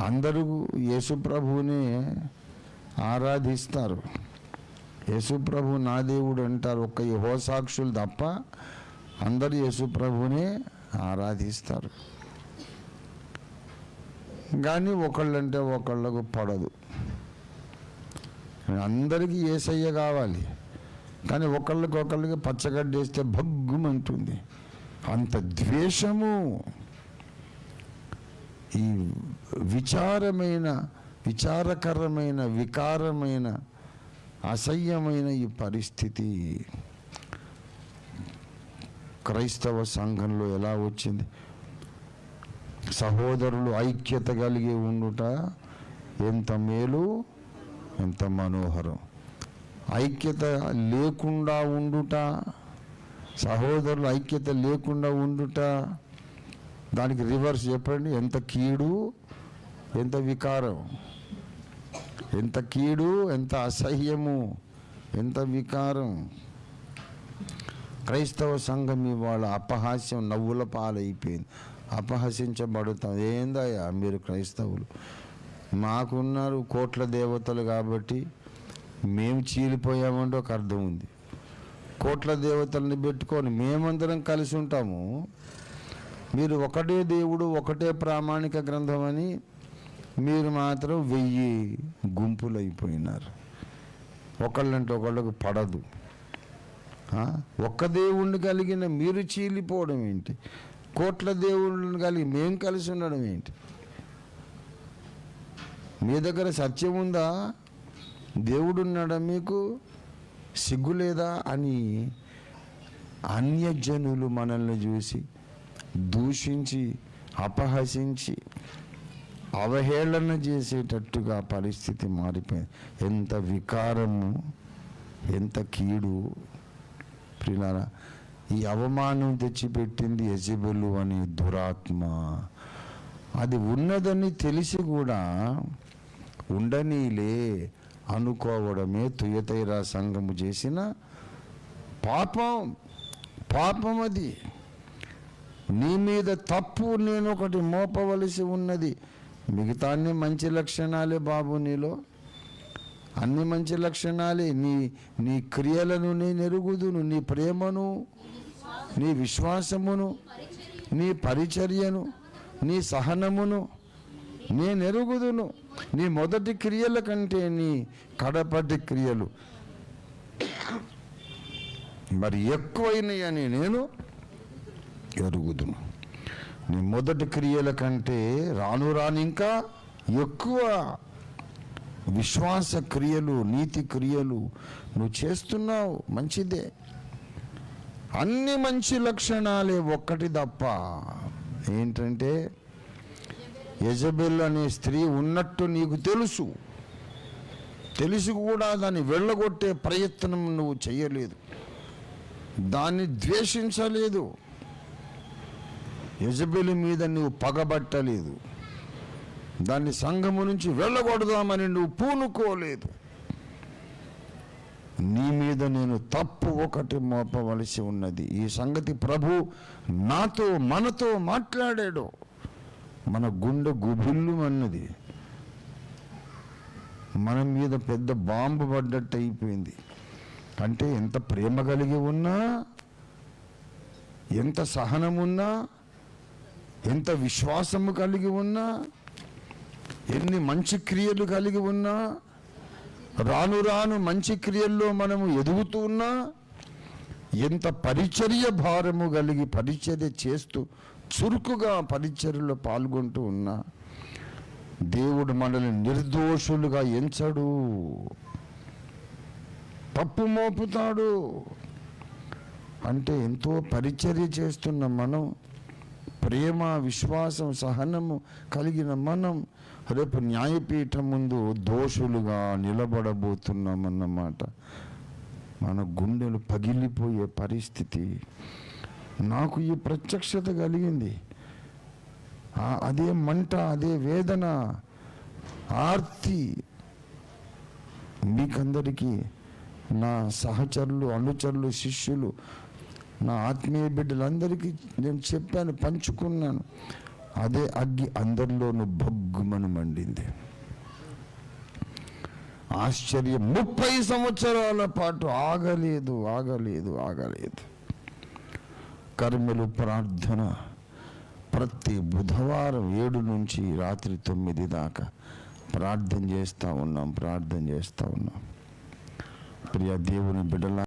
అందరూ యేసుప్రభువుని ఆరాధిస్తారు. యేసుప్రభు నా దేవుడు అంటారు. ఒక్క యహో సాక్షులు తప్ప అందరు యేసుప్రభుని ఆరాధిస్తారు. కానీ ఒకళ్ళంటే ఒకళ్ళకు పడదు. అందరికీ ఏసయ్య కావాలి. కానీ ఒకళ్ళకి ఒకళ్ళకి పచ్చగడ్డేస్తే భగ్గుమంటుంది. అంత ద్వేషము. ఈ విచారమైన విచారకరమైన వికారమైన అసహ్యమైన ఈ పరిస్థితి క్రైస్తవ సంఘంలో ఎలా వచ్చింది? సహోదరులు ఐక్యత కలిగి ఉండుట ఎంత మేలు ఎంత మనోహరం. ఐక్యత లేకుండా ఉండుట సహోదరులు ఐక్యత లేకుండా ఉండుట దానికి రివర్స్ చెప్పండి. ఎంత కీడు ఎంత వికారం. ఎంత కీడు ఎంత అసహ్యము ఎంత వికారం. క్రైస్తవ సంఘం ఇవాళ అపహాస్యం నవ్వుల పాలైపోయింది. అపహసించబడుతాం ఏందయ్యా మీరు క్రైస్తవులు? మాకున్నారు కోట్ల దేవతలు కాబట్టి మేము చీలిపోయామంటే ఒక అర్థం ఉంది. కోట్ల దేవతల్ని పెట్టుకొని మేమందరం కలిసి ఉంటాము. మీరు ఒకటే దేవుడు ఒకటే ప్రామాణిక గ్రంథం అని మీరు మాత్రం వెయ్యి గుంపులు అయిపోయినారు ఒకళ్ళంటే ఒకళ్ళకు పడదు. ఒక్క దేవుణ్ణి కలిగిన మీరు చీలిపోవడం ఏంటి? కోట్ల దేవుళ్ళని కలిగి మేము కలిసి ఉండడం ఏంటి? మీ దగ్గర సత్యం ఉందా? దేవుడు ఉన్నాడా మీకు? సిగ్గు లేదా అని అన్యజనులు మనల్ని చూసి దూషించి అపహసించి అవహేళన చేసేటట్టుగా పరిస్థితి మారిపోయింది. ఎంత వికారము ఎంత కీడు. ప్రియులారా ఈ అవమానం తెచ్చిపెట్టింది యజబెలు అనే దురాత్మ. అది ఉన్నదని తెలిసి కూడా ఉండనీలే అనుకోవడమే తుయతైరా సంఘము చేసిన పాపం. పాపం అది. నీ మీద తప్పు నేను ఒకటి మోపవలసి ఉన్నది. మిగతా అన్ని మంచి లక్షణాలే బాబు నీలో. అన్ని మంచి లక్షణాలే. నీ నీ క్రియలను నీ నెరుగుదును నీ ప్రేమను నీ విశ్వాసమును నీ పరిచర్యను నీ సహనమును నీ నెరుగుదును. నీ మొదటి క్రియల కంటే నీ కడపటి క్రియలు. మరి ఎక్కువైనాయని నేను ఎరుగుదును. నీ మొదటి క్రియల కంటే రాను రాను ఇంకా ఎక్కువ విశ్వాస క్రియలు నీతి క్రియలు నువ్వు చేస్తున్నావు మంచిదే. అన్ని మంచి లక్షణాలే ఒక్కటి తప్ప ఏంటంటే యజబెల్ అనే స్త్రీ ఉన్నట్టు నీకు తెలుసు. తెలిసి కూడా దాన్ని వెళ్ళగొట్టే ప్రయత్నం నువ్వు చేయలేదు. దాన్ని ద్వేషించలేదు. యజబెలి మీద నువ్వు పగబట్టలేదు. దాన్ని సంఘము నుంచి వెళ్ళగొడదామని నువ్వు పూనుకోలేదు. నీ మీద నేను తప్పు ఒకటి మోపవలసి ఉన్నది. ఈ సంగతి ప్రభు నాతో మనతో మాట్లాడాడు. మన గుండె గుబిల్లు అన్నది మన మీద పెద్ద బాంబు పడ్డట్టు అయిపోయింది. అంటే ఎంత ప్రేమ కలిగి ఉన్నా ఎంత సహనమున్నా ఎంత విశ్వాసము కలిగి ఉన్నా ఎన్ని మంచి క్రియలు కలిగి ఉన్నా రాను రాను మంచి క్రియల్లో మనము ఎదుగుతూ ఉన్నా ఎంత పరిచర్య భారము కలిగి పరిచర్య చేస్తూ చురుకుగా పరిచర్యలో పాల్గొంటూ ఉన్నా దేవుడు మనల్ని నిర్దోషులుగా ఎంచడు. తప్పు మోపుతాడు. అంటే ఎంతో పరిచర్య చేస్తున్న మనం ప్రేమ విశ్వాసం సహనము కలిగిన మనం రేపు న్యాయపీఠం ముందు దోషులుగా నిలబడబోతున్నామన్నమాట. మన గుండెలు పగిలిపోయే పరిస్థితి నాకు ఈ ప్రత్యక్షత కలిగింది. అదే మంట అదే వేదన ఆర్తి మీకందరికీ నా సహచరులు అనుచరులు శిష్యులు నా ఆత్మీయ బిడ్డలందరికీ నేను చెప్పాను పంచుకున్నాను. అదే అగ్గి అందరిలోనూ భగ్గుమను మండింది. ఆశ్చర్యం. ముప్పై సంవత్సరాల పాటు ఆగలేదు ఆగలేదు ఆగలేదు. కర్మలు ప్రార్థన ప్రతి బుధవారం ఏడు నుంచి రాత్రి తొమ్మిది దాకా ప్రార్థన చేస్తూ ఉన్నాం ప్రార్థన చేస్తూ ఉన్నాం. ప్రియ దేవుని బిడ్డల